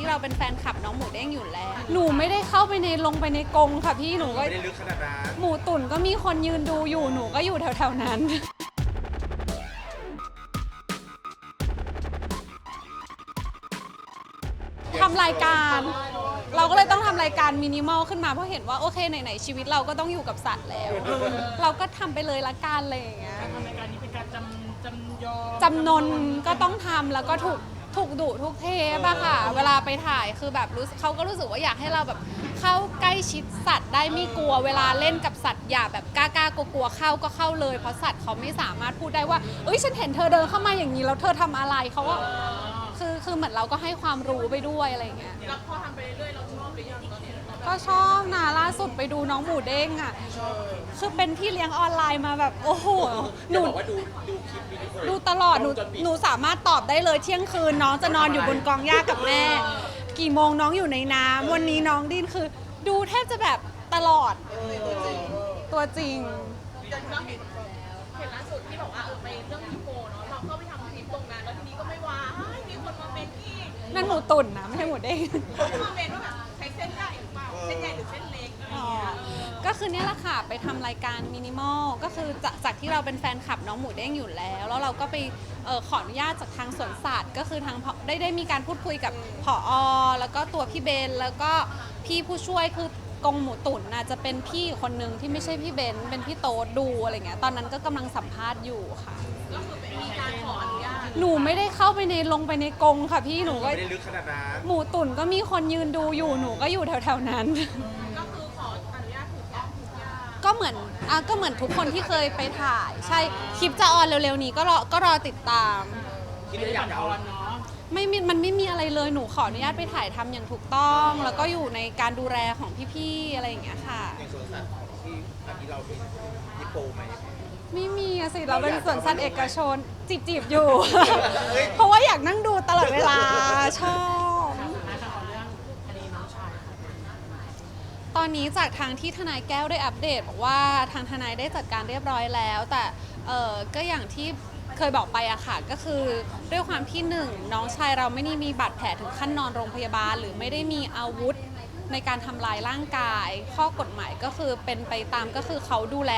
ที่เราเป็นแฟนคลับน้องหมูเด้งอยู่แล้ว หนูไม่ได้เข้าไปในลงไปในกรงค่ะพี่หนูก็ ไม่ได้ลึกขนาดนั้น หมูตุ่นก็มีคนยืนดูอยู่หนูก็อยู่แถวๆนั้น ทำรายการ เราก็เลยต้องทำรายการมินิมอลขึ้นมาเพราะเห็นว่าโอเคไหนๆชีวิตเราก็ต้องอยู่กับสัตว์แล้ว เราก็ทำไปเลยละกันอะไรอย่างเงี้ย ทำรายการนี้เป็นการจำจำยอมจำนนก็ต้องทำแล้วก็ถูก ถูกดุทุกเทปอะค่ะ เวลาไปถ่ายคือแบบรู้สึกเขาก็รู้สึกว่าอยากให้เราแบบเข้าใกล้ชิดสัตว์ได้ไม่กลัว เวลาเล่นกับสัตว์อย่าแบบกล้ากล้ากลัวกลัวๆเข้าก็เข้าเลย เพราะสัตว์เขาไม่สามารถพูดได้ว่า เอ้ยฉันเห็นเธอเดินเข้ามาอย่างนี้แล้วเธอทำอะไรเขาก็ คือคือเหมือนเราก็ให้ความรู้ไปด้วยอะไรอย่างเงี้ย แล้วพอทำไปเรื่อยๆเราชอบหรือยังตอนนี้ก็ชอบนะล่าสุดไปดูน้องหมูเด้งอะคือเป็นพี่เลี้ยงออนไลน์มาแบบ โอ้โห หนูบอกว่าดูดูคลิปวิดีโอดูตลอด หนูหนูสามารถตอบได้เลยเที่ยงคืน น้องจะนอนอยู่บนกองหญ้ากับแม่ กี่โมงน้องอยู่ในน้ำวันนี้น้องดิ้นคือ ดูแทบจะแบบตลอด ตัวจริงอย่างเราเห็นเห็นล่าสุดที่บอกว่าเออไปเรื่องฮิปโปเนาะเราก็ไป นั่นหมูตุ่นนะไม่ใช่หมูเด้งมาเป็นว่าแบบใช้เส้นใหญ่หรือเปล่า เส้นใหญ่หรือเส้นเล็กอะไรอย่างเงี้ย ก็คือเนี่ยแหละค่ะไปทำรายการมินิมอลก็คือจากจากที่เราเป็นแฟนคลับน้องหมูเด้งอยู่แล้ว แล้วเราก็ไปเออขออนุญาตจากทางสวนสัตว์ก็คือทางผอได้ได้มีการพูดคุยกับผอแล้วก็ตัวพี่เบนแล้วก็พี่ผู้ช่วยคือกงหมูตุ๋นน่ะจะเป็นพี่คนหนึ่งที่ไม่ใช่พี่เบนเป็นพี่โต๊ดดูอะไรเงี้ยตอนนั้นก็กำลังสัมภาษณ์อยู่ค่ะ ก็คือมีการขออนุญาต หนูไม่ได้เข้าไปในลงไปในกรงค่ะพี่หนูก็ไม่ได้ลึกขนาดนั้นหมูตุ๋นก็มีคนยืนดูอยู่หนูก็อยู่แถวๆนั้น ก็คือขออนุญาตถูกต้องทุกอย่างก็เหมือนอะก็เหมือนทุกคนที่เคยไปถ่าย ใช่คลิปจะออนเร็วๆนี้ก็รอก็รอติดตาม คิดว่าอยากจะเอาเนาะไม่มีมันไม่มีอะไรเลยหนูขออนุญาตไปถ่ายทำอย่างถูกต้อง แล้วก็อยู่ในการดูแลของพี่ๆอะไรอย่างเงี้ยค่ะ ในสวนสัตว์ ที่อันที่เราเป็นฮิปโปไหม ไม่มีอะสิเราเป็นสวนสัตว์เอกชนจีบๆอยู่ เพราะว่าอยากนั่งดูตลอดเวลาชอบนะคะขอเรื่องคดีน้องชายค่ะตอนนี้จากทางที่ทนายแก้วได้อัปเดตบอกว่าทางทนายได้จัดการเรียบร้อยแล้ว แต่เออก็อย่างที่เคยบอกไปอะค่ะก็คือด้วยความที่หนึ่งน้องชายเราไม่ได้มีบาดแผลถึงขั้นนอนโรงพยาบาล หรือไม่ได้มีอาวุธ ในการทำลายร่างกาย ข้อกฎหมายก็คือเป็นไปตามก็คือเขาดูแล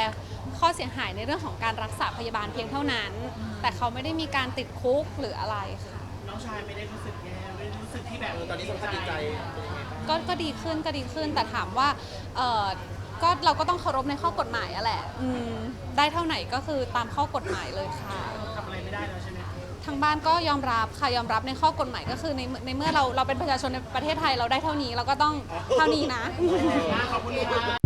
ข้อเสียหายในเรื่องของการรักษาพยาบาลเพียงเท่านั้น แต่เขาไม่ได้มีการติดคุกหรืออะไรค่ะ น้องชายไม่ได้รู้สึกแย่ไม่ได้รู้สึกที่แบบเออตอนนี้สภาพจิตใจเป็นยังไงบ้างก็ก็ดีขึ้นก็ดีขึ้นแต่ถามว่าเออก็เราก็ต้องเคารพในข้อกฎหมายอะแหละอืมได้เท่าไหนก็คือตามข้อกฎหมายเลยค่ะ ทำอะไรไม่ได้แล้วใช่ไหม ทางบ้านก็ยอมรับค่ะยอมรับในข้อกฎหมายก็คือในในเมื่อเราเราเป็นประชาชนในประเทศไทยเราได้เท่านี้เราก็ต้องเท่านี้นะ ขอบคุณค่ะ